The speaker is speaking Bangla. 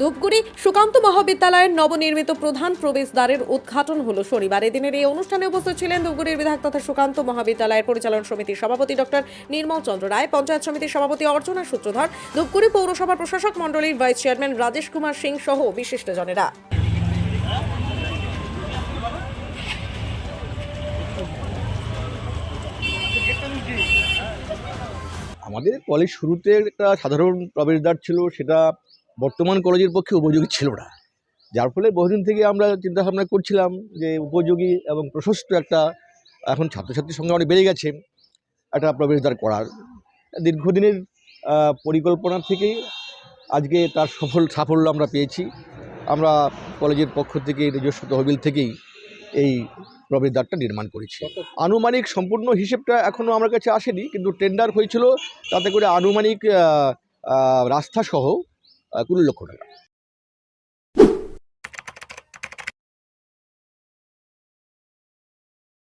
ধূপগুড়ি সুকান্ত মহাবিদ্যালয়ের নবনির্মিত প্রধান প্রবেশদ্বারের উদ্ঘাটন হলো শনিবার। এদিনের এই অনুষ্ঠানে উপস্থিত ছিলেন ধূপগুড়ির বিধায়ক তথা সুকান্ত মহাবিদ্যালয়ের পরিচালন সমিতির সভাপতি ডক্টর নির্মল চন্দ্র রায়, পঞ্চায়েত সমিতির সভাপতি অর্চনা সূত্রধর, ধূপগুড়ি পৌরসভার প্রশাসক মণ্ডলীর ভাইস চেয়ারম্যান রাজেশ কুমার সিং সহ বিশিষ্টজনেরা। আমাদের কলেজ শুরুতে একটা সাধারণ প্রবেশদ্বার ছিল, সেটা বর্তমান কলেজের পক্ষে উপযোগী ছিল না। যার ফলে বহুদিন থেকে আমরা চিন্তাভাবনা করছিলাম যে উপযোগী এবং প্রশস্ত একটা এখন ছাত্রছাত্রীর সংখ্যা অনেক বেড়ে গেছে একটা প্রবেশদ্বার করার। দীর্ঘদিনের পরিকল্পনা থেকেই আজকে তার সফল সাফল্য আমরা পেয়েছি। আমরা কলেজের পক্ষ থেকে নিজস্ব তহবিল থেকেই এই প্রবেশদ্বারটা নির্মাণ করেছি। আনুমানিক সম্পূর্ণ হিসেবটা এখনও আমার কাছে আসেনি কিন্তু টেন্ডার হয়েছিল তাতে করে আনুমানিক আহ, আহ, রাস্তা সহ আহ, কুড়ি লক্ষ টাকা